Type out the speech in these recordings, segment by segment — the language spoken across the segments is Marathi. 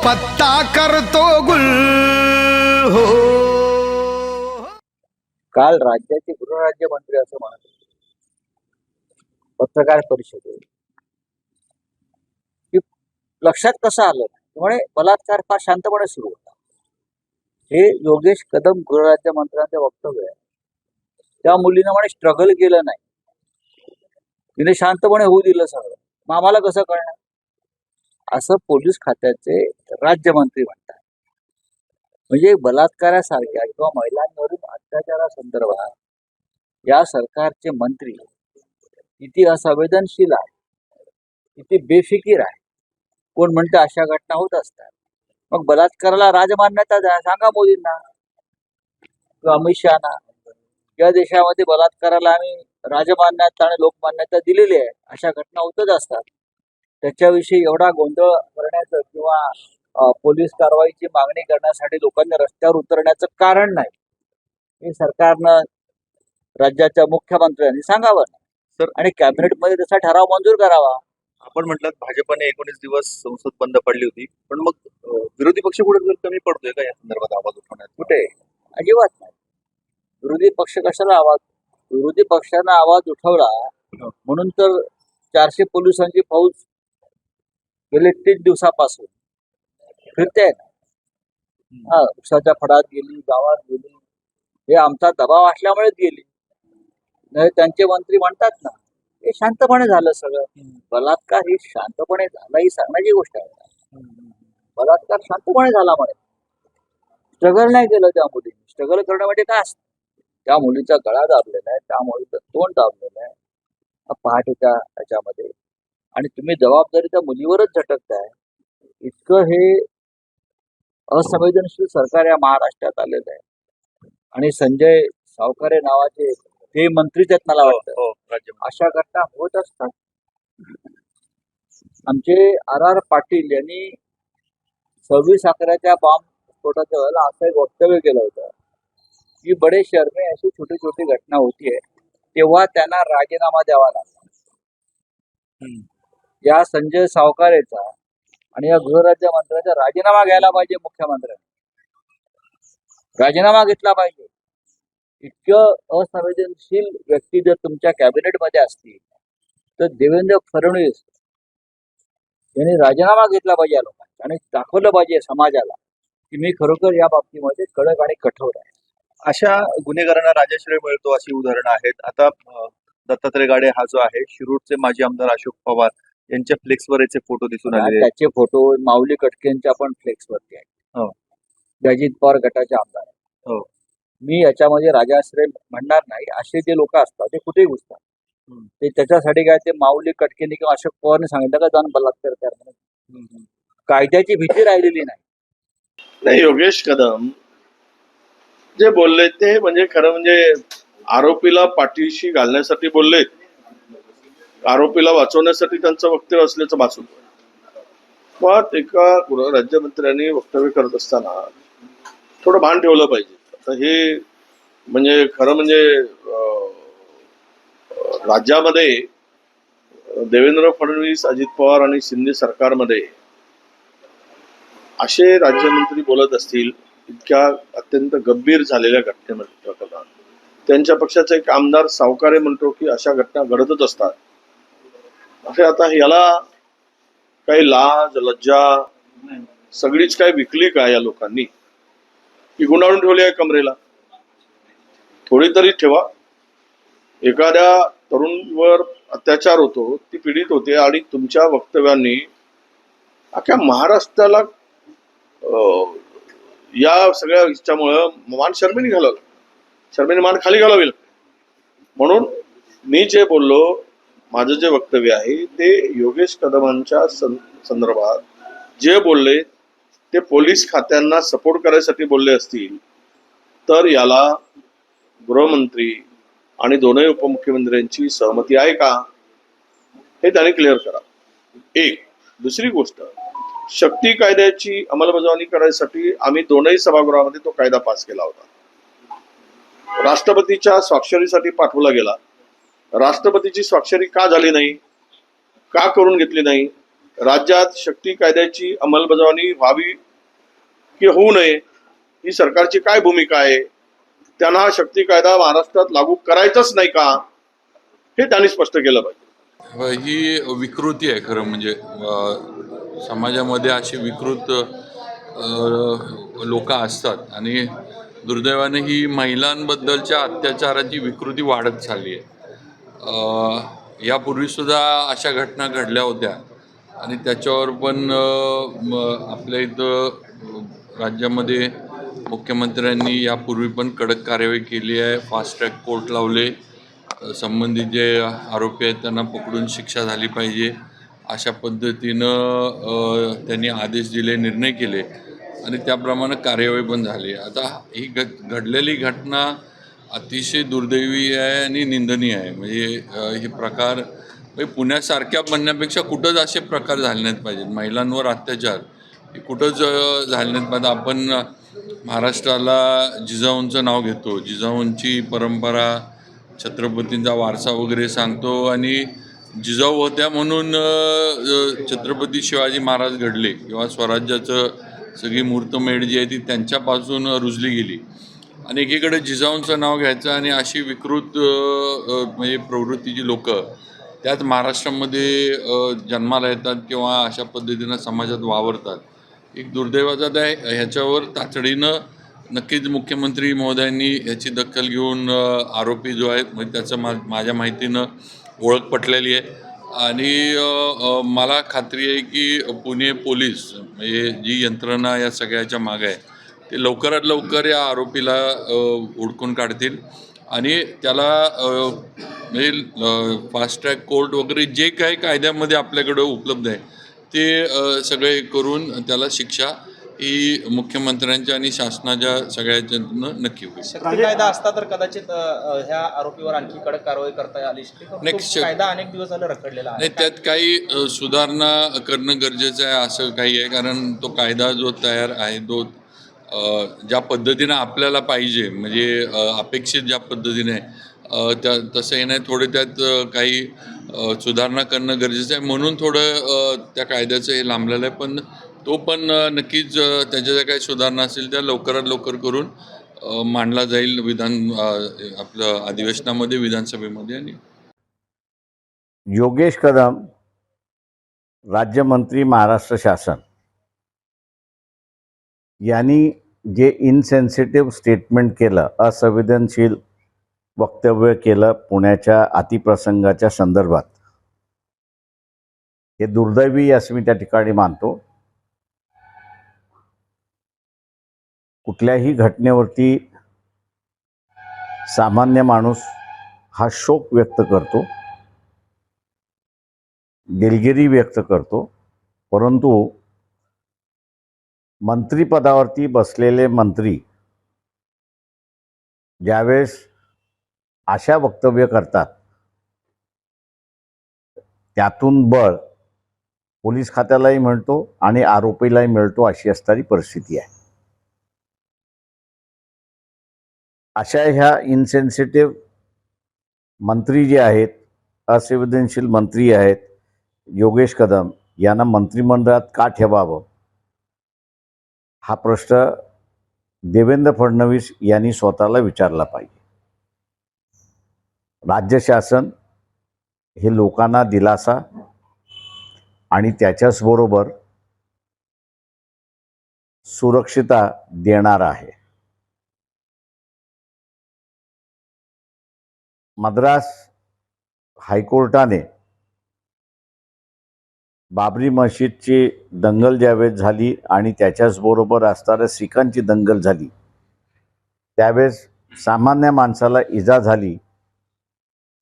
पत्ता करतो गुल हो. काल राज्याचे गृहराज्यमंत्री असं म्हणत होते. पत्रकार परिषदेत. लक्षात कसं आलं? त्यामुळे बलात्कार फार शांतपणे सुरू होता. हे योगेश कदम गृहराज्यमंत्र्यांचे वक्तव्य आहे. त्या मुलीनं म्हणे स्ट्रगल केलं नाही. तिने शांतपणे होऊ दिलं सगळं. मग आम्हाला कसं कळणार? असं पोलीस खात्याचे राज्यमंत्री म्हणतात. म्हणजे बलात्कारासारख्या किंवा महिलांवरील अत्याचारासंदर्भात या सरकारचे मंत्री किती असंवेदनशील आहे किती बेफिकीर आहे कोण म्हणतं अशा घटना होत असतात. मग बलात्काराला राजमान्यता द्या सांगा मोदींना. किंवा अमित शहाना या देशामध्ये बलात्काराला आम्ही राजमान्यता आणि लोकमान्यता दिलेली आहे अशा घटना होतच असतात. त्याच्याविषयी एवढा गोंधळ करण्याचं किंवा पोलीस कारवाईची मागणी करण्यासाठी लोकांनी रस्त्यावर उतरण्याचं कारण नाही. हे सरकारनं राज्याच्या मुख्यमंत्र्यांनी सांगावं. सर- आणि कॅबिनेटमध्ये तसा ठराव मंजूर करावा. आपण म्हटलं भाजपने एकोणीस दिवस संसद बंद पडली होती. पण मग विरोधी पक्ष कुठे कमी पडतोय का या संदर्भात आवाज उठवण्यात? कुठे? अजिबात नाही. विरोधी पक्ष कशाला आवाज? विरोधी पक्षानं आवाज उठवला. म्हणून तर चारशे पोलिसांची फौज गेले तीन दिवसापासून. फिरते हा उसाच्या फडात गेली गावात गेली. हे आमचा दबाव असल्यामुळेच गेली. नाही त्यांचे मंत्री म्हणतात ना हे शांतपणे झालं सगळं. बलात्कार ही शांतपणे झाला ही सांगण्याची गोष्ट आहे. बलात्कार शांतपणे झाला म्हणे. स्ट्रगल नाही केलं त्या मुलीने. स्ट्रगल करणं म्हणजे काय असतं? त्या मुलीचा गळा दाबलेला आहे त्या मुलीचं तोंड दाबलेलं आहे. पहाटेच्या ह्याच्यामध्ये आणि तुम्ही जबाबदारी त्या मुलीवरच झटकताय इतकं हे असंवेदनशील सरकार या महाराष्ट्रात आलेलं आहे. आणि संजय सावकारे नावाचे ते मंत्रीच आहेत मला वाटतं. हो अशा घटना होत असतात. आमचे आर आर पाटील यांनी सव्वीस अकराच्या बॉम्ब स्फोटाच्या वेळेला असं एक वक्तव्य केलं होतं. की बडे शहर में अशी छोटी छोटी घटना होती है तेव्हा त्यांना राजीनामा द्यावा लागला. या संजय सावकारेचा आणि या गृहराज्य मंत्र्याचा राजीनामा घ्यायला पाहिजे मुख्यमंत्र्यांनी. राजीनामा घेतला पाहिजे. इतकं असंवेदनशील व्यक्ती जर तुमच्या कॅबिनेटमध्ये असतील तर देवेंद्र फडणवीस यांनी राजीनामा घेतला पाहिजे या लोकांचा आणि दाखवलं पाहिजे समाजाला की मी खरोखर या बाबतीमध्ये कडक आणि कठोर आहे. अशा गुन्हेगारांना राजाश्रय मिळतो अशी उदाहरणं आहेत. आता दत्तात्रय गाडे हा जो आहे शिरूरचे माजी आमदार अशोक पवार यांच्या फ्लेक्सवर याचे फोटो दिसून आहेत. त्याचे फोटो माऊली कटकेंच्या पण फ्लेक्सवरती आहेत हो. अजित पवार गटाचे आमदार आहेत हो. मी याच्यामध्ये राजाश्रय म्हणणार नाही असे जे लोक असतात ते कुठेही घुसतात. ते त्याच्यासाठी काय ते माऊली कटकेने किंवा अशोक पवारने सांगितलं का जाऊन बलात्कार कर म्हणून. कायद्याची भीती राहिलेली नाही नाही योगेश कदम जे बोलले ते म्हणजे खरं म्हणजे आरोपीला पाठीशी घालण्यासाठी बोलले आरोपीला वाचवण्यासाठी त्यांचं वक्तव्य असल्याचं भासून पण एका राज्यमंत्र्यांनी वक्तव्य करत असताना थोडं भान ठेवलं पाहिजे. आता हे म्हणजे खरं म्हणजे राज्यामध्ये देवेंद्र फडणवीस अजित पवार आणि शिंदे सरकारमध्ये असे राज्यमंत्री बोलत असतील इतक्या अत्यंत गंभीर झालेल्या घटनेमध्ये प्रकरणात त्यांच्या पक्षाचा एक आमदार सावकारे म्हणतो की अशा घटना घडतच असतात. असे आता याला काही लाज लज्जा सगळीच काय विकली का या लोकांनी? की गुंडाळून ठेवली आहे कमरेला. थोडी तरी ठेवा. एखाद्या तरुणवर अत्याचार होतो ती पीडित होते आणि तुमच्या वक्तव्यांनी अख्ख्या महाराष्ट्राला अं, या सगळ्या इच्छामुळं मान शर्मेने घालावं शर्मेने मान खाली घालावी म्हणून मी जे बोललो माझं जे वक्तव्य आहे ते योगेश कदमांच्या सं- संदर्भात जे बोलले ते पोलीस खात्यांना सपोर्ट करायसाठी बोलले असतील तर याला गृहमंत्री आणि दोनही उपमुख्यमंत्र्यांची सहमती आहे का? हे त्याने क्लिअर करा. एक दुसरी गोष्ट शक्ती कायद्याची अंमलबजावणी करायसाठी आम्ही दोनही सभागृहामध्ये तो कायदा पास केला होता. राष्ट्रपतीच्या स्वाक्षरीसाठी पाठवला गेला. राष्ट्रपतीची स्वाक्षरी का झाली नाही? का करून घेतली नाही? राज्यात शक्ती कायद्याची अंमलबजावणी व्हावी की होऊ नये? ही सरकारची काय भूमिका आहे? त्यांना हा शक्ती कायदा महाराष्ट्रात लागू करायचाच नाही का? हे त्यांनी स्पष्ट केलं पाहिजे. ही विकृती आहे खरं म्हणजे. समाजामध्ये अशी विकृत लोक असतात आणि दुर्दैवाने ही महिलांबद्दलच्या अत्याचाराची विकृती वाढत चालली आहे. यापूर्वीसुद्धा अशा घटना घडल्या होत्या. आणि त्याच्यावर पण आपल्या इथं राज्यामध्ये मुख्यमंत्र्यांनी यापूर्वी पण कडक कार्यवाही केली आहे. फास्ट ट्रॅक कोर्ट लावले. संबंधित जे आरोपी आहेत त्यांना पकडून शिक्षा झाली पाहिजे. अशा पद्धतीनं त्यांनी आदेश दिले निर्णय केले. आणि त्याप्रमाणे कार्यवाही पण झाली. आता ही घ घडलेली घटना अतिशय दुर्दैवी आहे आणि निंदनीय आहे. म्हणजे हे प्रकार म्हणजे पुण्यासारख्या बनण्यापेक्षा कुठंच असे प्रकार झाले नाहीत पाहिजेत. महिलांवर अत्याचार हे कुठंच झाले नाहीत पाहिजे आपण महाराष्ट्राला जिजाऊंचं नाव घेतो. जिजाऊंची परंपरा छत्रपतींचा वारसा वगैरे सांगतो आणि जिजाऊ होत्या म्हणून छत्रपती शिवाजी महाराज घडले किंवा स्वराज्याचं सगळी मूर्तमेढ जी आहे ती त्यांच्यापासून रुजली गेली. आणि एकीकडे जिजाऊंचं नाव घ्यायचं आणि अशी विकृत म्हणजे प्रवृत्ती म्हणजे प्रवृत्तीची त्यात महाराष्ट्रामध्ये जन्माला येतात किंवा अशा पद्धतीनं समाजात वावरतात. एक दुर्दैवाचा आहे ह्याच्यावर तातडीनं नक्कीच मुख्यमंत्री महोदयांनी ह्याची दखल घेऊन आरोपी जो आहे म्हणजे त्याचं मा माझ्या माहितीनं ओळख पटलेली आहे. आणि मला खात्री आहे की पुणे पोलीस म्हणजे जी यंत्रणा या सगळ्याच्या मागे आहे ते लवकरात लवकर या आरोपीला हुडकून काढतील. आणि त्याला म्हणजे फास्ट ट्रॅक कोर्ट वगैरे जे काही कायद्यामध्ये आपल्याकडं उपलब्ध आहे ते सगळे करून त्याला शिक्षा ही मुख्यमंत्र्यांच्या आणि शासनाच्या सगळ्याच्यानं नक्की होईल. कायदा असता तर कदाचित ह्या आरोपीवर आणखी कडक कारवाई करता आली शक- कायदा अनेक दिवस झाला रखडलेला नाही त्यात काही सुधारणा करणं गरजेचं आहे असं काही आहे कारण तो कायदा जो तयार आहे तो ज्या पद्धतीनं आपल्याला पाहिजे म्हणजे अपेक्षित ज्या पद्धतीने त्या तसं हे नाही थोडे त्यात काही सुधारणा करणं गरजेचं आहे. म्हणून थोडं त्या कायद्याचं हे लांबलेलं आहे. पण तो पण नक्कीच त्याच्या ज्या काही सुधारणा असतील त्या लवकरात लवकर करून मांडला जाईल विधान आपलं अधिवेशनामध्ये विधानसभेमध्ये आणि योगेश कदम राज्यमंत्री महाराष्ट्र शासन. यांनी जे इनसेन्सिटिव्ह स्टेटमेंट केलं असंवेदनशील वक्तव्य केलं पुण्याच्या अतिप्रसंगाच्या संदर्भात. हे दुर्दैवी असं मी त्या ठिकाणी मानतो. कुठल्याही घटनेवरती सामान्य माणूस हा शोक व्यक्त करतो. दिलगिरी व्यक्त करतो. परंतु मंत्रिपदावरती बसलेले मंत्री ज्यावेळेस अशा वक्तव्य करतात त्यातून बळ पोलीस खात्यालाही मिळतो आणि आरोपीलाही मिळतो अशी असणारी परिस्थिती आहे. अशा ह्या इनसेन्सिटिव्ह मंत्री जे आहेत असंवेदनशील मंत्री आहेत योगेश कदम यांना मंत्रिमंडळात का ठेवावं? हा प्रश्न देवेंद्र फडणवीस यांनी स्वतःला विचारला पाहिजे. राज्य शासन हे लोकांना दिलासा आणि त्याच्याचबरोबर सुरक्षिता देणार आहे. मद्रास हायकोर्टाने बाबरी मशीदची दंगल ज्यावेळेस झाली आणि त्याच्याचबरोबर असणाऱ्या सिखांची दंगल झाली त्यावेळेस सामान्य माणसाला इजा झाली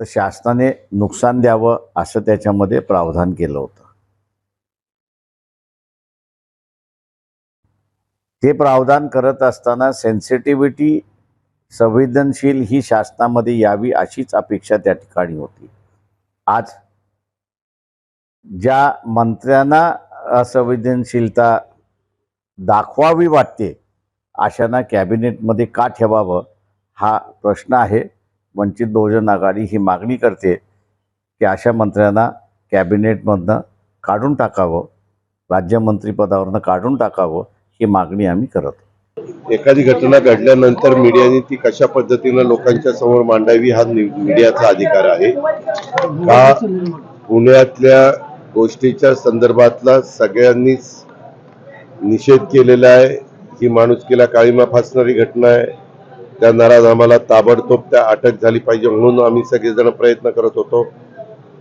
तर शासनाने नुकसान द्यावं असं त्याच्यामध्ये प्रावधान केलं होतं. ते प्रावधान करत असताना सेन्सिटिव्हिटी संवेदनशील ही शासनामध्ये यावी अशीच अपेक्षा त्या ठिकाणी होती. आज ज्या मंत्र्यांना असंवेदनशीलता दाखवावी वाटते अशांना कॅबिनेटमध्ये का ठेवावं हा प्रश्न आहे. वंचित बहुजन आघाडी ही मागणी करते की अशा मंत्र्यांना कॅबिनेटमधनं काढून टाकावं राज्यमंत्रीपदावरनं काढून टाकावं ही मागणी आम्ही करत एखादी घटना घडल्यानंतर मीडियाने ती कशा पद्धतीनं लोकांच्या समोर मांडावी हा मीडियाचा अधिकार आहे. का पुण्यातल्या गोष्टीच्या संदर्भातला सगळ्यांनीच निषेध केलेला आहे. ही माणुसकीला काळीमा फासणारी घटना आहे. त्या नाराज आम्हाला ताबडतोब त्या अटक झाली पाहिजे म्हणून आम्ही सगळेजण प्रयत्न करत होतो.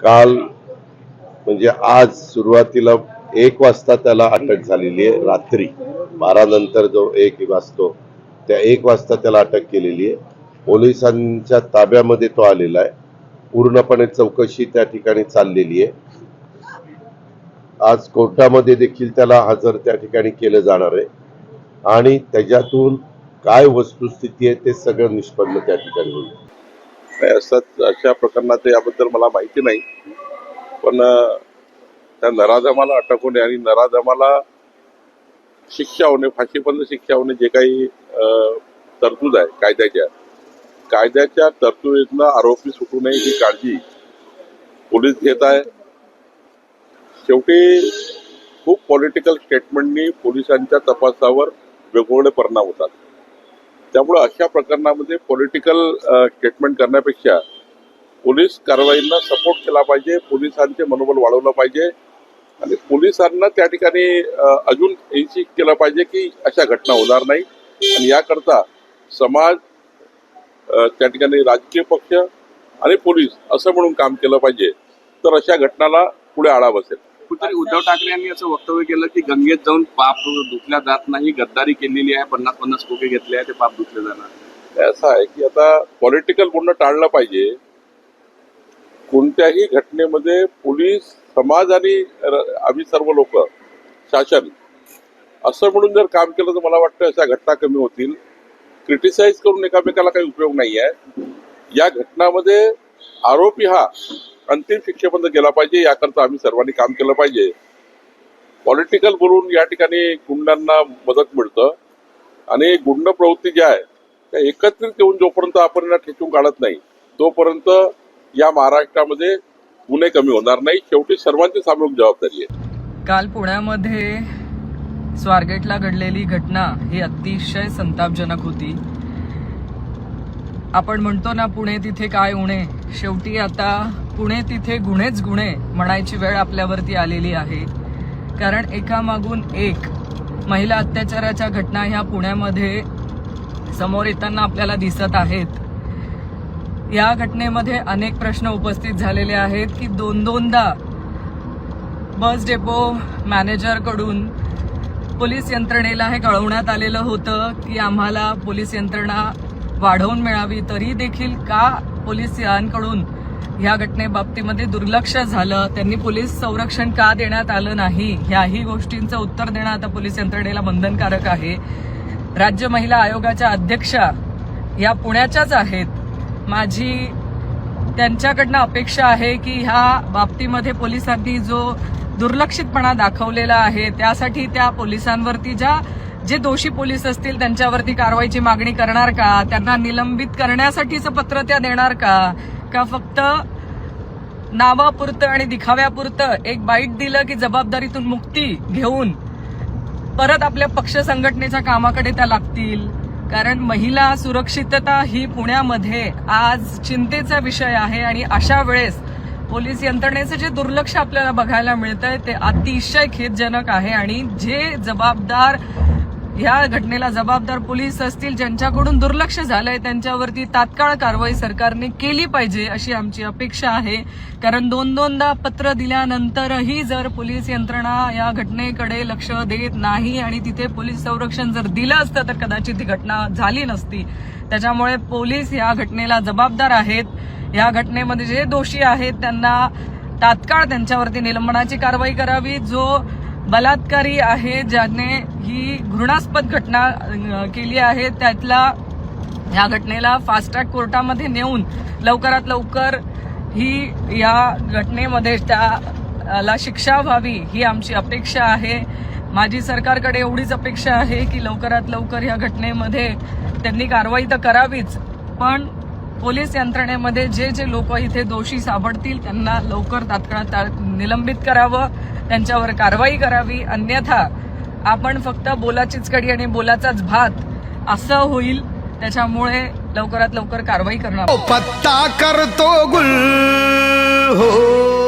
काल म्हणजे आज सुरुवातीला एक वाजता त्याला अटक झालेली आहे रात्री. बारा नंतर जो एक वाजतो त्या एक वाजता त्याला अटक केलेली आहे. पोलिसांच्या ताब्यामध्ये तो आलेला आहे. पूर्णपणे चौकशी त्या ठिकाणी चाललेली आहे. आज कोर्टामध्ये देखील त्याला हजर त्या ठिकाणी केलं जाणार आहे. आणि त्याच्यातून काय वस्तुस्थिती आहे ते सगळं निष्पन्न त्या ठिकाणी होईल. असं अशा प्रकरणात याबद्दल मला माहिती नाही. पण त्या नराधमाला अटक होणे आणि नराधमाला शिक्षा होणे फाशीपर्यंत शिक्षा होणे जे काही तरतूद आहे कायद्याच्या. कायद्याच्या तरतुदीतनं आरोपी सुटू नये ही काळजी पोलीस घेत आहे. शेवटी खूप पॉलिटिकल स्टेटमेंटनी पोलिसांच्या तपासावर वेगवेगळे परिणाम होतात. त्यामुळे अशा प्रकरणामध्ये पॉलिटिकल स्टेटमेंट करण्यापेक्षा पोलीस कारवाईंना सपोर्ट केला पाहिजे पोलिसांचे मनोबल वाढवलं पाहिजे आणि पोलिसांना त्या ठिकाणी अजून इन्सिस्ट केलं पाहिजे की अशा घटना होणार नाही. आणि याकरता समाज त्या ठिकाणी राजकीय पक्ष आणि पोलीस असं म्हणून काम केलं पाहिजे तर अशा घटनाला पुढे आळा बसेल. कुठेतरी उद्धव ठाकरे यांनी असं वक्तव्य केलं की गंगेत जाऊन पाप धुतल्या जात नाही गद्दारी केलेली आहे पन्नास पन्नास कोके घेतले आहे ते पाप धुतले जाणार. असं आहे की आता पॉलिटिकल बोलणं टाळलं पाहिजे. कोणत्याही घटनेमध्ये पोलीस समाज आणि आम्ही सर्व लोक शासन असं म्हणून जर काम केलं तर मला वाटतं अशा घटना कमी होतील. क्रिटिसाइज करून एकामेकाला काही उपयोग नाही आहे या घटनामध्ये आरोपी हा अंतिम शिक्षेपर्यंत गेला पाहिजे याकरता आम्ही सर्वांनी काम केलं पाहिजे. पॉलिटिकल बोलून या ठिकाणी गुंडांना मदत मिळतं. आणि गुंड प्रवृत्ती ज्या आहे त्या एकत्रित येऊन जोपर्यंत आपण यांना ठेचून काढत नाही तोपर्यंत या महाराष्ट्रामध्ये गुन्हे कमी होणार नाही. शेवटी सर्वांची सामूहिक जबाबदारी आहे. काल पुण्यामध्ये स्वारगेटला घडलेली घटना ही अतिशय संतापजनक होती. आपण म्हणतो ना पुणे तिथे काय उणे शेवटी आता पुणे तिथे गुन्हेच गुन्हे म्हणायची वेळ आपल्यावरती आलेली आहे. कारण एकामागून एक महिला अत्याचाराच्या घटना ह्या पुण्यामध्ये समोर येताना आपल्याला दिसत आहेत. या घटनेमध्ये अनेक प्रश्न उपस्थित झालेले आहेत की दोन दोनदा बस डेपो मॅनेजरकडून पोलीस यंत्रणेला हे कळवण्यात आलेलं होतं की आम्हाला पोलीस यंत्रणा वाढवून मिळावी तरी देखील का पोलिसांकडून ह्या घटनेबाबतीमध्ये दुर्लक्ष झालं. त्यांनी पोलीस संरक्षण का देण्यात आलं नाही? ह्याही गोष्टींचं उत्तर देणं आता पोलीस यंत्रणेला बंधनकारक आहे. राज्य महिला आयोगाच्या अध्यक्षा या पुण्याच्याच आहेत. माझी त्यांच्याकडनं अपेक्षा आहे की ह्या बाबतीमध्ये पोलिसांनी जो दुर्लक्षितपणा दाखवलेला आहे त्यासाठी त्या पोलिसांवरती ज्या जे दोषी पोलीस असतील त्यांच्यावरती कारवाईची मागणी करणार का? त्यांना निलंबित करण्यासाठीचं पत्र त्या देणार का? का फक्त नावापुरतं आणि दिखाव्यापुरतं एक बाईट दिलं की जबाबदारीतून मुक्ती घेऊन परत आपल्या पक्ष संघटनेच्या कामाकडे त्या लागतील? कारण महिला सुरक्षितता ही पुण्यामध्ये आज चिंतेचा विषय आहे आणि अशा वेळेस पोलीस यंत्रणेचं जे दुर्लक्ष आपल्याला बघायला मिळतंय ते अतिशय खेदजनक आहे. आणि जे जबाबदार या घटनेला जबाबदार पोलीस असतील ज्यांच्याकडून दुर्लक्ष झालंय त्यांच्यावरती तात्काळ कारवाई सरकारने केली पाहिजे अशी आमची अपेक्षा आहे. कारण दोन दोनदा पत्र दिल्यानंतरही जर पोलीस यंत्रणा या घटनेकडे लक्ष देत नाही आणि तिथे पोलीस संरक्षण जर दिलं असतं तर कदाचित ही घटना झाली नसती. त्याच्यामुळे पोलीस या घटनेला जबाबदार आहेत. या घटनेमध्ये जे दोषी आहेत त्यांना तात्काळ त्यांच्यावरती निलंबनाची कारवाई करावी. जो बलात्कारी आहे ज्याने ही घृणास्पद घटना केली आहे त्यातला या घटनेला फास्ट ट्रॅक कोर्टामध्ये नेऊन लवकरात लवकर ही या घटनेमध्ये त्याला शिक्षा व्हावी ही आमची अपेक्षा आहे. माझी सरकारकडे एवढीच अपेक्षा आहे की लवकरात लवकर या घटनेमध्ये त्यांनी कारवाई तर करावीच पण पोलीस यंत्रणेमध्ये जे जे लोक इथे दोषी सापडतील त्यांना लवकर तात्काळ निलंबित करावं त्यांच्यावर कारवाई करावी. अन्यथा आपण फक्त बोलाचीच कडी आणि बोलाचाच भात असं होईल. त्याच्यामुळे लवकरात लवकर कारवाई करणार. पत्ता करतो गुल हो.